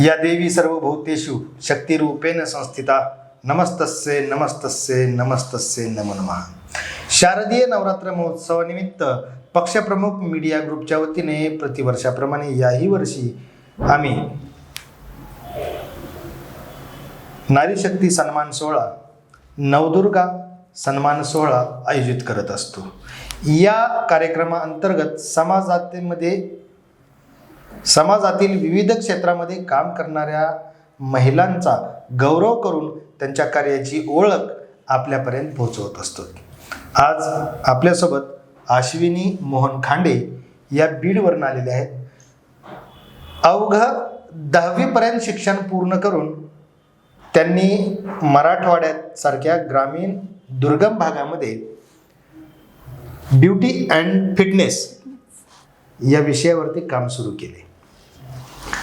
या देवी सर्वभूतेषु शक्तिरूपेण संस्थिता। नमस्तस्ये नमस्तस्ये नमस्तस्ये नमो नमः। शारदीय नवरात्र महोत्सवानिमित्त पक्षप्रमुख मीडिया ग्रुपच्या वतीने प्रतिवर्षाप्रमाणे याही वर्षी आम्ही नारी शक्ती सन्मान सोहळा नवदुर्गा सन्मान सोहळा आयोजित करत असतो. या कार्यक्रमाअंतर्गत समाजातीमध्ये समाजातील विविध क्षेत्रामध्ये काम करणाऱ्या महिलांचा गौरव करून त्यांच्या कार्याची ओळख आपल्यापर्यंत पोहोचवत असतो. आज आपल्यासोबत आश्विनी मोहन खांडे या बीडवरून आलेल्या आहेत. अवघं दहावीपर्यंत शिक्षण पूर्ण करून त्यांनी मराठवाड्यात सारख्या ग्रामीण दुर्गम भागामध्ये ब्युटी अँड फिटनेस या विषयावरती काम सुरू केले.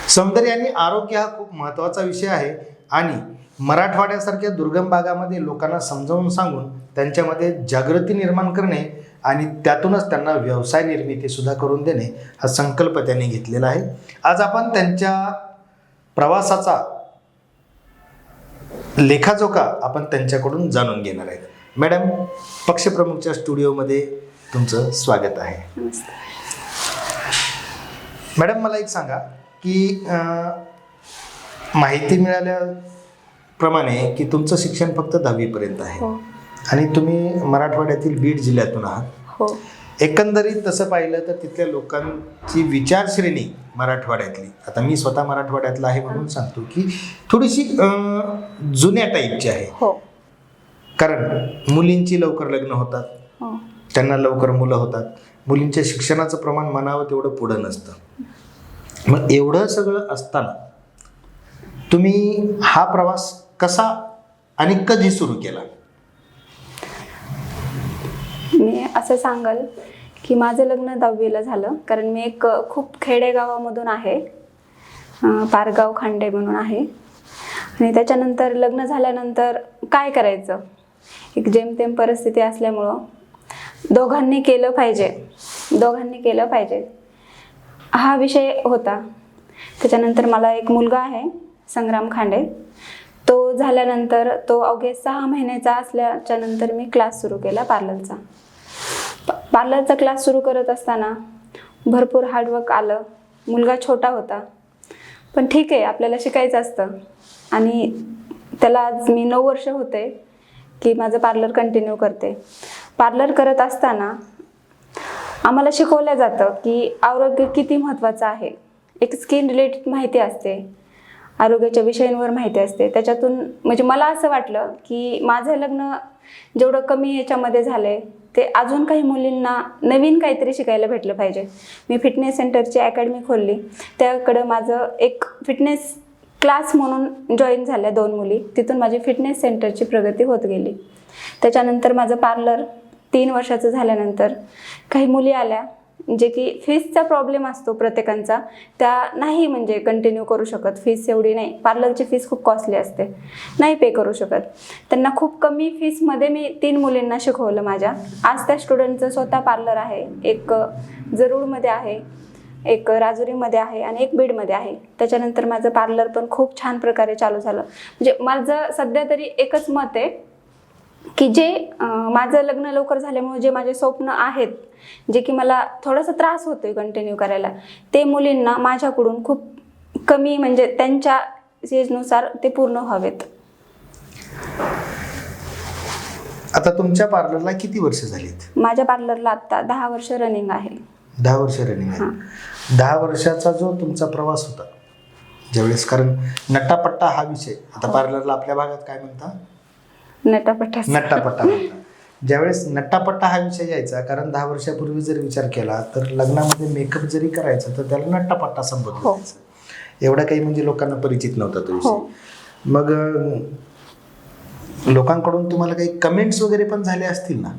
सौंदर्य आणि आरोग्य हा खूप महत्त्वाचा विषय आहे. आणि मराठवाड्यासारख्या दुर्गम भागामध्ये लोकांना समजावून सांगून त्यांच्यामध्ये जागृती निर्माण करणे आणि त्यातूनच त्यांना व्यवसाय निर्मिती सुद्धा करून देणे हा संकल्प त्यांनी घेतलेला आहे. आज आपण त्यांच्या प्रवासाचा लेखाजोखा आपण त्यांच्याकडून जाणून घेणार आहेत. मॅडम पक्षप्रमुखच्या स्टुडिओमध्ये तुमचं स्वागत आहे. मॅडम मला एक सांगा. की अं, माहिती मिळाल्याप्रमाणे की तुमचं शिक्षण फक्त दहावीपर्यंत आहे. हो. आणि तुम्ही मराठवाड्यातील बीड जिल्ह्यातून आहात. हो. एकंदरीत तसं पाहिलं तर तिथल्या लोकांची विचारश्रेणी मराठवाड्यातली आता मी स्वतः मराठवाड्यातला आहे म्हणून सांगतो की थोडीशी जुन्या टाईपची आहे. हो. कारण मुलींची लवकर लग्न होतात. हो. त्यांना लवकर मुलं होतात. मुलींच्या शिक्षणाचं प्रमाण म्हणावं तेवढं पुढं नसतं. मग एवढं सगळं असताना तुम्ही हा प्रवास कसा आणि कधी सुरू केला? मी असं सांगाल की माझं लग्न दहावीला झालं. कारण मी एक खूप खेडेगावामधून आहे. पारगाव खांडे म्हणून आहे. आणि त्याच्यानंतर लग्न झाल्यानंतर काय करायचं? एक जेमतेम परिस्थिती असल्यामुळं दोघांनी केलं पाहिजे. दोघांनी केलं पाहिजे. हा विषय होता. त्याच्यानंतर मला एक मुलगा आहे संग्राम खांडे. तो झाल्यानंतर तो अवघे सहा महिन्याचा असल्याच्या नंतर मी क्लास सुरू केला पार्लरचा प- पार्लरचा क्लास सुरू करत असताना भरपूर हार्डवर्क आलं. मुलगा छोटा होता. पण ठीक आहे आपल्याला शिकायचं असतं. आणि त्याला आज मी नऊ वर्ष होते की माझं पार्लर कंटिन्यू करते. पार्लर करत असताना आम्हाला शिकवलं जातं की आरोग्य किती महत्त्वाचं आहे. एक स्किन रिलेटेड माहिती असते. आरोग्याच्या विषयांवर माहिती असते. त्याच्यातून म्हणजे मला असं वाटलं की माझं लग्न जेवढं कमी याच्यामध्ये झालं आहे ते अजून काही मुलींना नवीन काहीतरी शिकायला भेटलं पाहिजे. मी फिटनेस सेंटरची अकॅडमी खोलली. त्याकडं माझं एक फिटनेस क्लास म्हणून जॉईन झाल्या दोन मुली. तिथून माझी फिटनेस सेंटरची प्रगती होत गेली. त्याच्यानंतर माझं पार्लर तीन वर्षाचं झाल्यानंतर काही मुली आल्या जे की फीसचा प्रॉब्लेम असतो प्रत्येकांचा. त्या नाही म्हणजे कंटिन्यू करू शकत. फीस एवढी नाही. पार्लरची फीस खूप कॉस्टली असते. नाही पे करू शकत. त्यांना खूप कमी फीसमध्ये मी तीन मुलींना शिकवलं माझ्या. आज त्या स्टुडंटचं स्वतः पार्लर आहे. एक जरूरमध्ये आहे. एक राजुरीमध्ये आहे आणि एक बीडमध्ये आहे. त्याच्यानंतर माझं पार्लर पण खूप छान प्रकारे चालू झालं. म्हणजे माझं सध्या तरी एकच मत आहे. की जे माझं लग्न लवकर झाल्यामुळे जे माझे स्वप्न आहेत जे की मला थोडासा त्रास होतोय कंटिन्यू करायला ते मुलींना माझ्याकडून खूप कमी म्हणजे त्यांच्या एजनुसार ते पूर्ण व्हावेत. आता तुमच्या पार्लरला किती वर्ष झालीत? माझ्या पार्लरला आत्ता दहा वर्ष रनिंग आहे. दहा वर्ष रनिंग आहे. दहा वर्षाचा जो तुमचा प्रवास होता ज्यावेळेस कारण नट्टापट्टा हा विषय आता पार्लरला आपल्या भागात काय म्हणता? नटापटा नट्टापट्टा म्हणतात. ज्यावेळेस नट्टापट्टा हा विषय यायचा कारण दहा वर्षापूर्वी जर विचार केला तर लग्नामध्ये मेकअप जरी करायचा तर त्याला नट्टापट्टा संबोधलं हो. जायचं. एवढा काही म्हणजे लोकांना परिचित नव्हता तो हो. विषय मग अं, लोकांकडून तुम्हाला काही कमेंट्स वगैरे पण झाले असतील ना?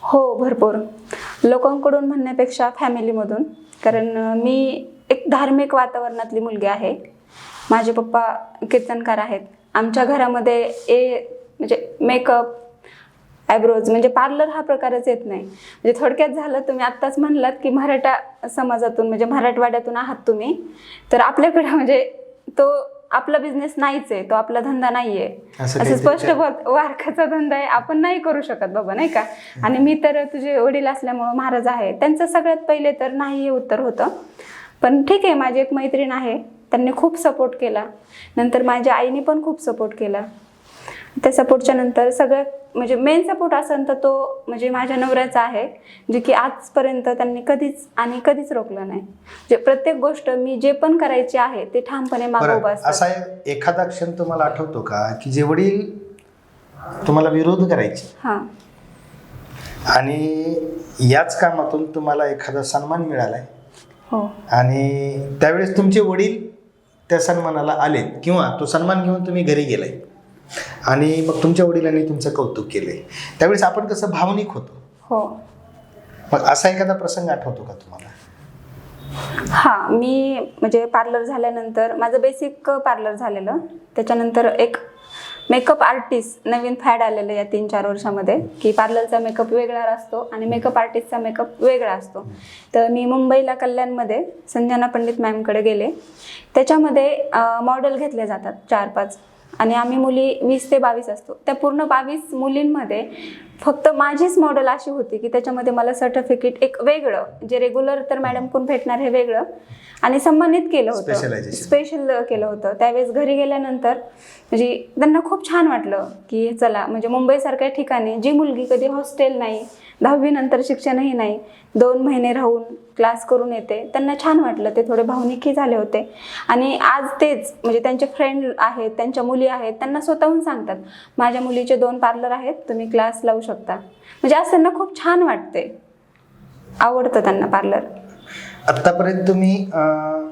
हो भरपूर. लोकांकडून म्हणण्यापेक्षा फॅमिलीमधून कारण अं, मी एक धार्मिक वातावरणातली मुलगी आहे. माझे पप्पा कीर्तनकार आहेत. आमच्या घरामध्ये ए म्हणजे मेकअप आयब्रोज म्हणजे पार्लर हा प्रकारच येत नाही. म्हणजे थोडक्यात झालं तुम्ही आत्ताच म्हणलात की मराठा समाजातून म्हणजे मराठवाड्यातून आहात तुम्ही. तर आपल्याकडे म्हणजे तो आपला बिझनेस नाहीच आहे तो आपला धंदा नाहीये. असं स्पष्ट वारखाचा धंदा आहे आपण नाही करू शकत बाबा नाही का? आणि मी तर तुझे वडील असल्यामुळं महाराज आहे. त्यांचं सगळ्यात पहिले तर नाही हे उत्तर होतं. पण ठीक आहे माझी एक मैत्रीण आहे त्यांनी खूप सपोर्ट केला. नंतर माझ्या आईने पण खूप सपोर्ट केला. त्या सपोर्टच्या नंतर सगळ्यात म्हणजे मेन सपोर्ट असेल तर तो म्हणजे माझ्या नवऱ्याचा आहे जे की आजपर्यंत त्यांनी कधीच आणि कधीच रोखलं नाही. जे प्रत्येक गोष्ट मी जे पण करायची आहे ते ठामपणे मागोबा असा एखादा क्षण तुम्हाला आठवतो का की जे वडील तुम्हाला विरोध करायचे? हां. आणि याच कामातून तुम्हाला एखादा सन्मान मिळालाय? हो. आणि त्यावेळेस तुमचे वडील त्या सन्मानाला आले किंवा तो सन्मान घेऊन तुम्ही घरी गेलाय? आणि मग तुमच्या वडिलांनी तुमचं कौतुक केलंय. त्यावेळेस आपण कसं भावनिक होतो? हो. मग असा एखादा प्रसंग आठवतो का तुम्हाला? हां मी म्हणजे पार्लर झाल्यानंतर माझं बेसिक पार्लर झालेलं. त्याच्यानंतर एक मेकअप आर्टिस्ट नवीन फॅड आलेलं या तीन चार वर्षामध्ये की पार्लरचा मेकअप वेगळा असतो आणि मेकअप आर्टिस्टचा मेकअप वेगळा असतो. तर मी मुंबईला कल्याणमध्ये संजना पंडित मॅमकडे गेले. त्याच्यामध्ये मॉडेल घेतले जातात चार पाच आणि आम्ही मुली वीस ते बावीस असतो. त्या पूर्ण बावीस मुलींमध्ये फक्त माझीच मॉडेल अशी होती की त्याच्यामध्ये मला सर्टिफिकेट एक वेगळं जे रेग्युलर तर मॅडम कोण भेटणार हे वेगळं आणि सन्मानित केलं होतं. स्पेशल केलं होतं. त्यावेळेस घरी गेल्यानंतर म्हणजे त्यांना खूप छान वाटलं की चला म्हणजे मुंबईसारख्या ठिकाणी जी मुलगी कधी हॉस्टेल नाही दहावी नंतर शिक्षणही नाही दोन महिने राहून क्लास करून येते. त्यांना छान वाटलं ते थोडे भावनिकही झाले होते. आणि आज तेच म्हणजे त्यांचे फ्रेंड आहेत त्यांच्या मुली आहेत त्यांना स्वतःहून सांगतात माझ्या मुलीचे दोन पार्लर आहेत तुम्ही क्लास लावू शकता. म्हणजे आज त्यांना खूप छान वाटते. आवडतं त्यांना पार्लर आत्तापर्यंत तुम्ही अं,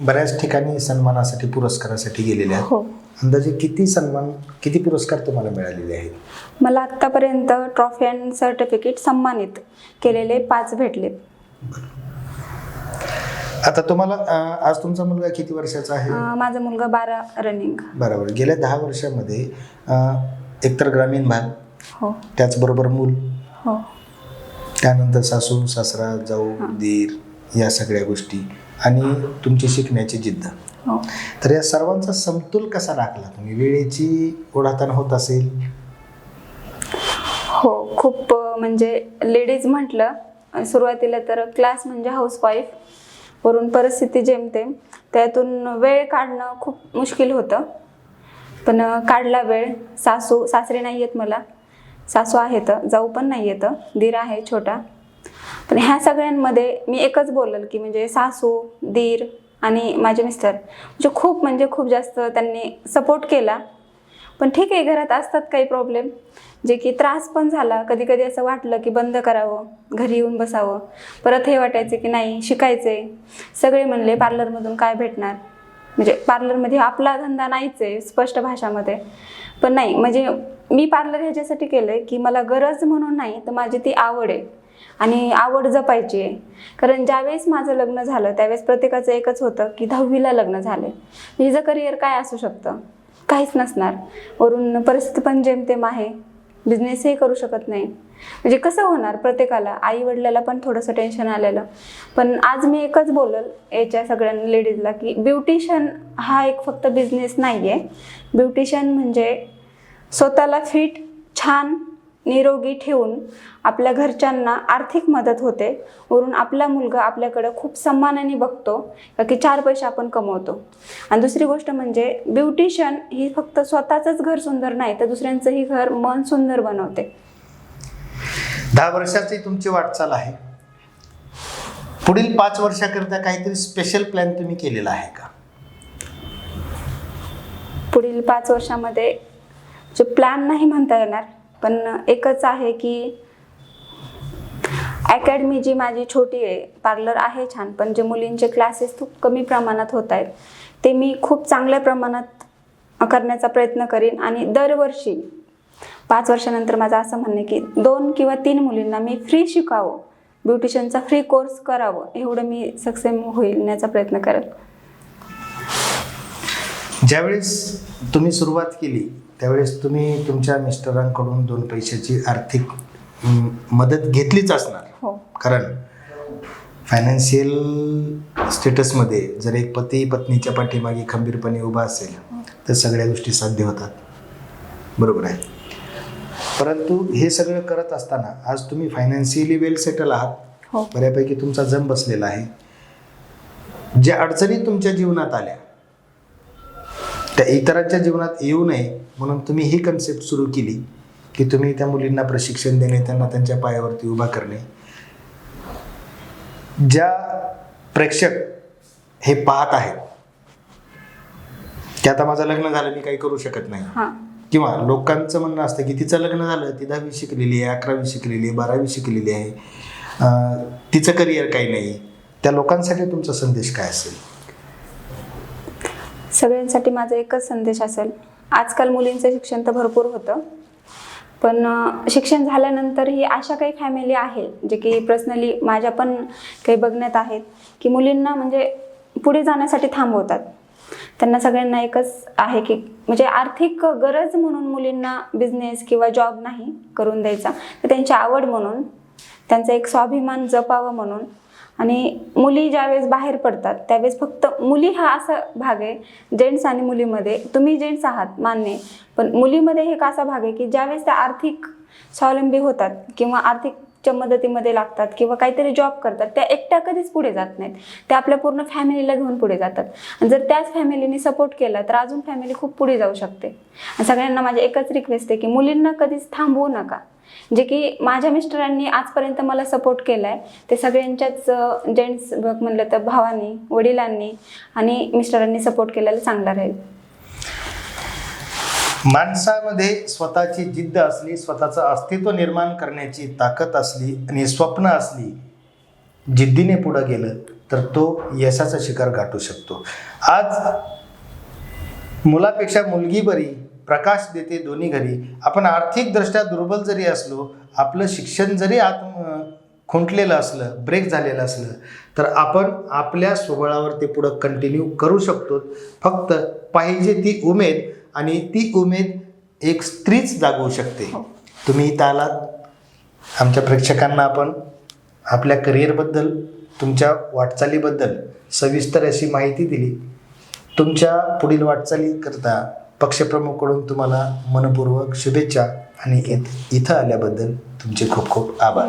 बऱ्याच ठिकाणी सन्मानासाठी पुरस्कारासाठी गेलेले आहात. हो. अंदाजे किती सन्मान किती पुरस्कार तुम्हाला मिळालेले आहेत? मला आत्तापर्यंत ट्रॉफी अँड सर्टिफिकेट सन्मानित केलेले पाच भेटलेत. आता तुम्हाला अं, आज तुमचा मुलगा किती वर्षाचा आहे? अं, माझा मुलगा बारा रनिंग बरोबर. गेल्या दहा वर्षामध्ये अं, एकतर ग्रामीण भाग हो. त्याचबरोबर मूल हो. त्यानंतर सासू सासरा जाऊ दीर या सगळ्या गोष्टी. आणि तुमची शिकण्याची जिद्द. हो. तर या सर्वांचा समतोल कसा राखला तुम्ही? वेळेची ओढाताण होत असेल? हो खूप म्हणजे लेडीज म्हटलं सुरुवातीला तर क्लास म्हणजे हाऊसवाईफ वरून परिस्थिती जेमतेम त्यातून वेळ काढणं खूप मुश्किल होतं. पण काढला वेळ. सासू सासरे नाही आहेत मला. सासू आहेत जाऊ पण नाही येतं दीर आहे छोटा. पण ह्या सगळ्यांमध्ये मी एकच बोलल की म्हणजे सासू दीर आणि माझे मिस्टर म्हणजे खूप म्हणजे खूप जास्त त्यांनी सपोर्ट केला. पण ठीक आहे घरात असतात काही प्रॉब्लेम जे की त्रास पण झाला. कधी कधी असं वाटलं की बंद करावं घरी येऊन बसावं. परत हे वाटायचं की नाही शिकायचे सगळे म्हणले पार्लरमधून काय भेटणार? म्हणजे पार्लरमध्ये आपला धंदा नाहीच आहे स्पष्ट भाषामध्ये. पण नाही म्हणजे मी पार्लर ह्याच्यासाठी केलं आहे की मला गरज म्हणून नाही तर माझी ती आवड आहे. आणि आवड जपायची आहे. कारण ज्यावेळेस माझं लग्न झालं त्यावेळेस प्रत्येकाचं एकच होतं की दहावीला लग्न झालं हिचं करिअर काय असू शकतं? काहीच नसणार. वरून परिस्थिती पण जेमतेम आहे. बिझनेसही करू शकत नाही. म्हणजे कसं होणार प्रत्येकाला? आई वडिलाला पण थोडंसं टेन्शन आलेलं. पण आज मी एकच बोलल याच्या सगळ्या लेडीजला की ब्युटिशियन हा एक फक्त बिझनेस नाही आहे ब्युटिशियन म्हणजे स्वतःला फिट छान निरोगी ठेवून आपल्या घरच्यांना आर्थिक मदत होते. वरून आपला मुलगा आपल्याकडं खूप सन्मानाने बघतो का की चार पैसे आपण कमवतो. आणि दुसरी गोष्ट म्हणजे ब्युटिशियन ही फक्त स्वतःचंच घर सुंदर नाही तर दुसऱ्यांचंही घर मन सुंदर बनवते. दहा वर्षाची तुमची वाटचाल आहे. पुढील पाच वर्षाकरिता काहीतरी स्पेशल प्लॅन तुम्ही केलेला आहे का? पुढील पाच वर्षामध्ये जे प्लॅन नाही म्हणता येणार पण एकच आहे की अकॅडमी जी माझी छोटी आहे पार्लर आहे छान पण जे मुलींचे क्लासेस खूप कमी प्रमाणात होत आहेत ते मी खूप चांगल्या प्रमाणात करण्याचा प्रयत्न करीन. आणि दरवर्षी पाच वर्षानंतर माझं असं म्हणणं आहे की दोन किंवा तीन मुलींना मी फ्री शिकावं ब्युटिशियनचा फ्री कोर्स करावं एवढं मी सक्सेस होईल याचा प्रयत्न करेन ज्यावेळेस तुम्ही सुरुवात केली त्यावेळेस तुम्ही तुमच्या मिस्टरांकडून दोन पैशाची आर्थिक म, मदत घेतलीच असणार. हो. कारण फायनान्शियल स्टेटसमध्ये जर एक पती पत्नीच्या पाठीमागे खंबीरपणे उभा असेल तर सगळ्या गोष्टी साध्य होतात. बरोबर आहे? परंतु हे सगळं करत असताना आज तुम्ही फायनान्शियली वेल सेटल आहात. हो. बऱ्यापैकी तुमचा जम बसलेला आहे. ज्या अडचणी तुमच्या जीवनात आल्या त्या इतरांच्या जीवनात येऊ नये म्हणून तुम्ही ही कन्सेप्ट सुरू केली की तुम्ही त्या मुलींना प्रशिक्षण देणे त्यांना त्यांच्या पायावरती उभा करणे. ज्या प्रेक्षक हे पाहत आहेत की आता माझं लग्न झालं मी काही करू शकत नाही. किंवा लोकांचं म्हणणं असतं की तिचं लग्न झालं ती दहावी शिकलेली आहे अकरावी शिकलेली आहे बारावी शिकलेली आहे. अं, तिचं करिअर काही नाही. त्या लोकांसाठी तुमचा संदेश काय असेल? सगळ्यांसाठी माझा एकच संदेश असेल. आजकाल मुलींचं शिक्षण तर भरपूर होतं. पण शिक्षण शिक्षण झाल्यानंतरही अशा काही फॅमिली आहे जे की पर्सनली माझ्या पण काही बघण्यात आहेत की मुलींना म्हणजे पुढे जाण्यासाठी थांबवतात. त्यांना सगळ्यांना एकच आहे की म्हणजे आर्थिक गरज म्हणून मुलींना बिझनेस किंवा जॉब नाही करून द्यायचा तर त्यांची आवड म्हणून त्यांचा एक स्वाभिमान जपावं म्हणून आणि मुली ज्यावेळेस बाहेर पडतात त्यावेळेस फक्त मुली हा असा भाग आहे जेंट्स आणि मुलीमध्ये. तुम्ही जेंट्स आहात मान्य पण मुलीमध्ये एक असा भाग आहे की ज्यावेळेस त्या आर्थिक स्वावलंबी होतात किंवा आर्थिकच्या मदतीमध्ये लागतात किंवा काहीतरी जॉब करतात त्या एकट्या कधीच पुढे जात नाहीत. त्या आपल्या पूर्ण फॅमिलीला घेऊन पुढे जातात. आणि जर त्याच फॅमिलीने सपोर्ट केला तर अजून फॅमिली खूप पुढे जाऊ शकते. आणि सगळ्यांना माझी एकच रिक्वेस्ट आहे की मुलींना कधीच थांबवू नका. जे की माझ्या मिस्टरांनी आजपर्यंत मला सपोर्ट केला आहे ते सगळ्यांच्याच जेंट्स म्हणलं तर भावांनी वडिलांनी आणि मिस्टरांनी सपोर्ट केलेला चांगला राहील. माणसामध्ये स्वतःची जिद्द असली स्वतःचं अस्तित्व निर्माण करण्याची ताकद असली आणि स्वप्न असली जिद्दीने पुढं गेलं तर तो यशाचं शिखर गाठू शकतो. आज मुलापेक्षा मुलगी बरी प्रकाश देते दोन्ही घरी. आपण आर्थिकदृष्ट्या दुर्बल जरी असलो आपलं शिक्षण जरी आत खुंटलेलं असलं ब्रेक झालेलं असलं तर आपण आपल्या स्वबळावर ते पुढं कंटिन्यू करू शकतो. फक्त पाहिजे ती उमेद आणि ती उमेद एक स्त्रीच जागवू शकते. तुम्ही इथं आलात. आमच्या प्रेक्षकांना आपण आपल्या करिअरबद्दल तुमच्या वाटचालीबद्दल सविस्तर अशी माहिती दिली. तुमच्या पुढील वाटचालीकरता पक्षप्रमुखकडून तुम्हाला मनपूर्वक शुभेच्छा आणि इथं आल्याबद्दल तुमचे खूप खूप आभार.